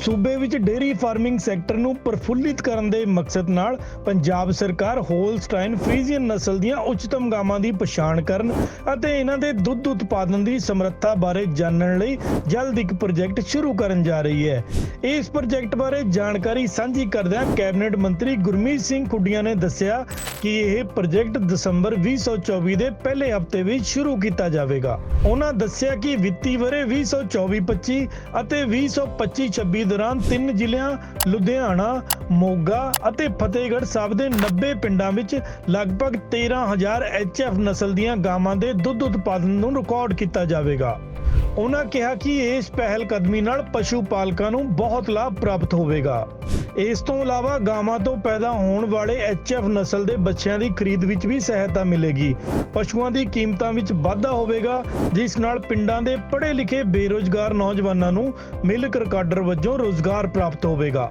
ਸੂਬੇ ਵਿੱਚ dairy farming sector ਨੂੰ ਪ੍ਰਫੁੱਲਿਤ ਕਰਨ ਦੇ ਮਕਸਦ ਨਾਲ ਪੰਜਾਬ ਸਰਕਾਰ ਹੋਲਸਟਾਈਨ ਫਰੀਜ਼ੀਅਨ ਨਸਲ ਦੀਆਂ ਉੱਚਤਮ ਗਾਵਾਂ ਦੀ ਪਛਾਣ ਕਰਨ ਅਤੇ ਇਹਨਾਂ ਦੇ ਦੁੱਧ ਉਤਪਾਦਨ ਦੀ ਸਮਰੱਥਾ ਬਾਰੇ ਜਾਣਨ ਲਈ ਜਲਦ ਇੱਕ ਪ੍ਰੋਜੈਕਟ ਸ਼ੁਰੂ ਕਰਨ ਜਾ ਰਹੀ ਹੈ। ਇਸ ਪ੍ਰੋਜੈਕਟ ਬਾਰੇ ਜਾਣਕਾਰੀ ਸਾਂਝੀ ਕਰਦਿਆਂ ਕੈਬਨਿਟ ਮੰਤਰੀ ਗੁਰਮੀਤ ਸਿੰਘ ਖੁੱਡੀਆਂ ਨੇ ਦੱਸਿਆ ਕਿ ਇਹ ਪ੍ਰੋਜੈਕਟ ਦਸੰਬਰ 2024 ਦੇ ਪਹਿਲੇ ਹਫ਼ਤੇ ਵਿੱਚ ਸ਼ੁਰੂ ਕੀਤਾ ਜਾਵੇਗਾ। ਉਹਨਾਂ ਦੱਸਿਆ ਕਿ ਵਿੱਤੀ ਵਰੇ 2024-25 ਅਤੇ 2025-26 ਦੌਰਾਨ ਤਿੰਨ ਜ਼ਿਲ੍ਹਿਆਂ, ਲੁਧਿਆਣਾ, ਮੋਗਾ ਅਤੇ ਫਤਿਹਗੜ੍ਹ ਸਾਹਿਬ ਦੇ 90 ਪਿੰਡਾਂ ਵਿੱਚ ਲਗਭਗ 13000 ਐਚਐਫ ਨਸਲ ਦੀਆਂ ਗਾਵਾਂ ਦੇ ਦੁੱਧ ਉਤਪਾਦਨ ਨੂੰ ਰਿਕਾਰਡ ਕੀਤਾ ਜਾਵੇਗਾ। ਉਹਨਾਂ ਕਿਹਾ ਕਿ ਇਸ ਪਹਿਲ ਕਦਮੀ ਨਾਲ ਪਸ਼ੂ ਪਾਲਕਾਂ ਨੂੰ ਬਹੁਤ ਲਾਭ ਪ੍ਰਾਪਤ ਹੋਵੇਗਾ। ਇਸ ਤੋਂ ਇਲਾਵਾ ਗਾਵਾਂ ਤੋਂ ਪੈਦਾ ਹੋਣ ਵਾਲੇ ਐਚਐਫ ਨਸਲ ਦੇ ਬੱਚਿਆਂ ਦੀ ਖਰੀਦ ਵਿੱਚ ਵੀ ਸਹਾਇਤਾ ਮਿਲੇਗੀ। ਪਸ਼ੂਆਂ ਦੀ ਕੀਮਤਾਂ ਵਿੱਚ ਵਾਧਾ ਹੋਵੇਗਾ, ਜਿਸ ਨਾਲ ਪਿੰਡਾਂ ਦੇ ਪੜ੍ਹੇ ਲਿਖੇ ਬੇਰੋਜ਼ਗਾਰ ਨੌਜਵਾਨਾਂ ਨੂੰ ਮਿਲਕ ਰਿਕਾਰਡਰ ਵਜੋਂ ਰੋਜ਼ਗਾਰ ਪ੍ਰਾਪਤ ਹੋਵੇਗਾ।